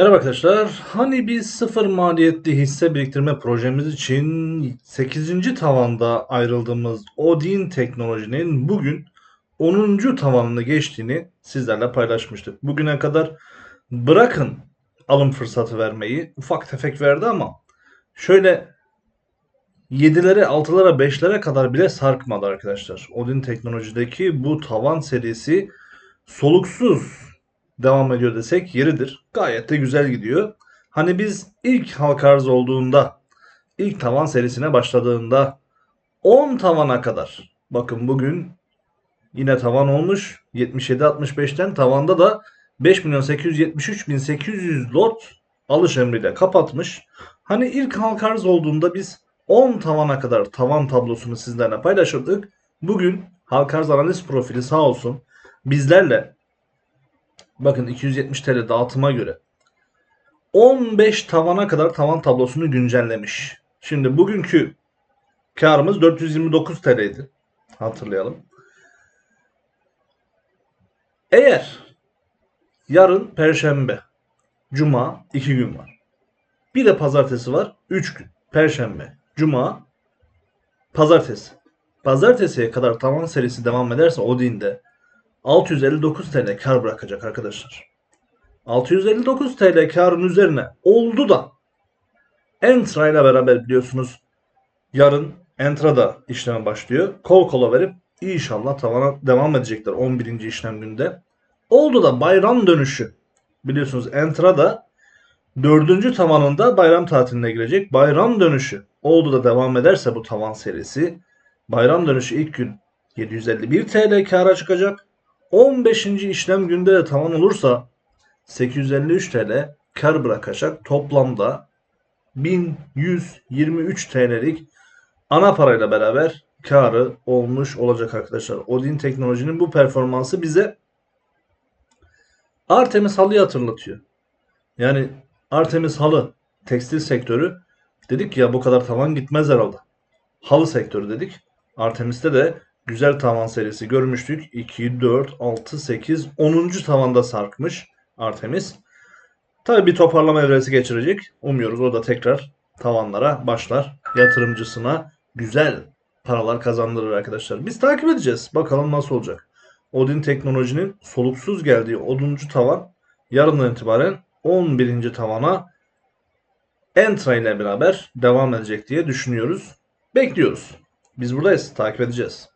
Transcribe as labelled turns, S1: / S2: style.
S1: Merhaba arkadaşlar. Hani biz sıfır maliyetli hisse biriktirme projemiz için 8. tavanda ayrıldığımız Odin Teknoloji'nin bugün 10. tavanını geçtiğini sizlerle paylaşmıştık. Bugüne kadar bırakın alım fırsatı vermeyi ufak tefek verdi ama şöyle 7'lere, 6'lara, 5'lere kadar bile sarkmadı arkadaşlar. Odin Teknoloji'deki bu tavan serisi soluksuz devam ediyor desek yeridir. Gayet de güzel gidiyor. Hani biz ilk halka arz olduğunda, ilk tavan serisine başladığında 10 tavana kadar. Bakın bugün yine tavan olmuş. 77.65'ten tavanda da 5.873.800 lot alış emriyle kapatmış. Hani ilk halka arz olduğunda biz 10 tavana kadar tavan tablosunu sizlerle paylaşırdık. Bugün halka arz analiz profili sağ olsun bizlerle Bakın 270 TL dağıtıma göre 15 tavana kadar tavan tablosunu güncellemiş. Şimdi bugünkü karımız 429 TL'ydi. Hatırlayalım. Eğer yarın perşembe, cuma 2 gün var. Bir de pazartesi var 3 gün. Perşembe, cuma, pazartesi. Pazartesiye kadar tavan serisi devam ederse Odin'de 659 TL kar bırakacak arkadaşlar. 659 TL karın üzerine oldu da Entra ile beraber biliyorsunuz yarın Entra da işleme başlıyor. Kol kola verip inşallah tavana devam edecekler 11. işlem günde. Oldu da bayram dönüşü biliyorsunuz Entra da 4. tavanında bayram tatiline girecek. Bayram dönüşü oldu da devam ederse bu tavan serisi bayram dönüşü ilk gün 751 TL kara çıkacak. 15. işlem günde de tamam olursa 853 TL kar bırakacak. Toplamda 1123 TL'lik ana parayla beraber karı olmuş olacak arkadaşlar. Odin Teknoloji'nin bu performansı bize Artemis halıyı hatırlatıyor. Yani Artemis halı tekstil sektörü dedik ya bu kadar tavan gitmez herhalde. Halı sektörü dedik. Artemis'te de güzel tavan serisi görmüştük. 2, 4, 6, 8, 10. tavanda sarkmış Artemis. Tabii bir toparlama evresi geçirecek. Umuyoruz o da tekrar tavanlara başlar. Yatırımcısına güzel paralar kazandırır arkadaşlar. Biz takip edeceğiz. Bakalım nasıl olacak. Odin Teknoloji'nin soluksuz geldiği 10. tavan yarından itibaren 11. tavana Entra ile beraber devam edecek diye düşünüyoruz. Bekliyoruz. Biz buradayız. Takip edeceğiz.